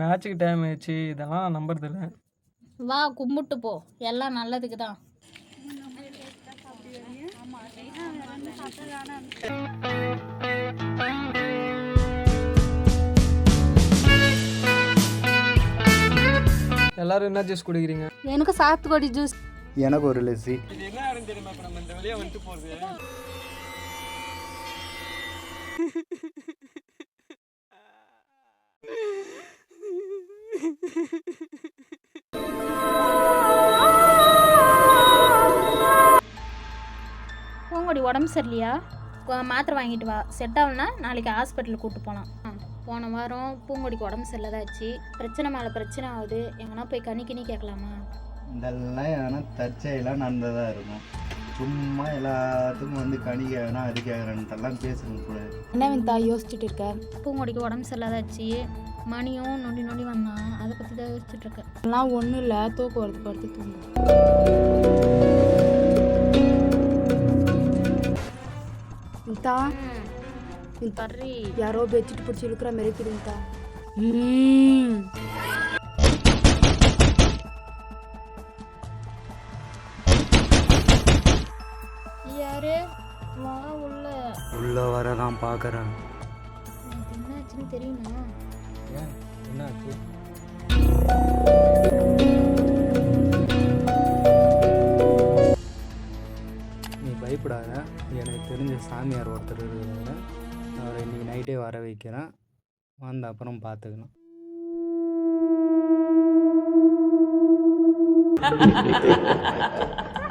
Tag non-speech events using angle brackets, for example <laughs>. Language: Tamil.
மேட்ச்சுக்கு டைம் ஆயிடுச்சு. இதெல்லாம் நம்புறது இல்லை வா கும்பிட்டு போ. எல்லாம் நல்லதுக்கு தான். எல்லாரும் என்ன ஜூஸ் குடிக்கிறீங்க? எனக்கு சாத்துக்குடி ஜூஸ் எனக்கு ஒரு லெஸ்ஸி இது என்ன தெரியுமா? இப்போ நம்ம இந்த வெளியே வந்துட்டு போகிறது பூங்கொடி உடம்பு சரியில்லையா? மாத்திரை வாங்கிட்டு வா. செட் ஆகலனா நாளைக்கு ஹாஸ்பிட்டலுக்கு கூப்பிட்டு போகலாம் போன வாரம் பூங்கொடிக்கு உடம்பு சரியில்லாதாச்சு. பிரச்சனை மேலே பிரச்சனை ஆகுது. எங்கன்னா போய் கனி கிணி கேட்கலாமா? இதெல்லாம் எதனா தற்செயலாக நடந்ததாக இருக்கும். சும்மா எல்லாத்துக்கும் வந்து கனி கேட்கணும் அது கேட்குறேன்ட்டெல்லாம் பேசணும் கூட என்ன விந்தா யோசிச்சுட்டு இருக்க பூங்கொடிக்கு உடம்பு சரியில்லாதாச்சு. மணியும் நொண்டி நொண்டி வந்தான் அதை பற்றி தான் யோசிச்சுட்டு இருக்கேன் அதெல்லாம் ஒன்றும் இல்லை தூக்கம் வருது படுத்து தூங்கு. பர்றி. யாரோ பெட்ஷீட் பிடிச்சி இழுக்கிற மாதிரி இருக்குதுங்கத்தா யாரு? வா உள்ள. உள்ள வர நான் பார்க்குறேன் எனக்கு என்ன ஆச்சுன்னு தெரியுமா ஏன்? என்ன ஆச்சு நீ பயப்படாத. எனக்கு தெரிஞ்ச சாமியார் ஒருத்தர் இருக்கிறாரு அவரை இன்னைக்கு நைட்டே வர வைக்கிறேன். வந்த அப்புறம் பார்த்துக்கலாம் <laughs>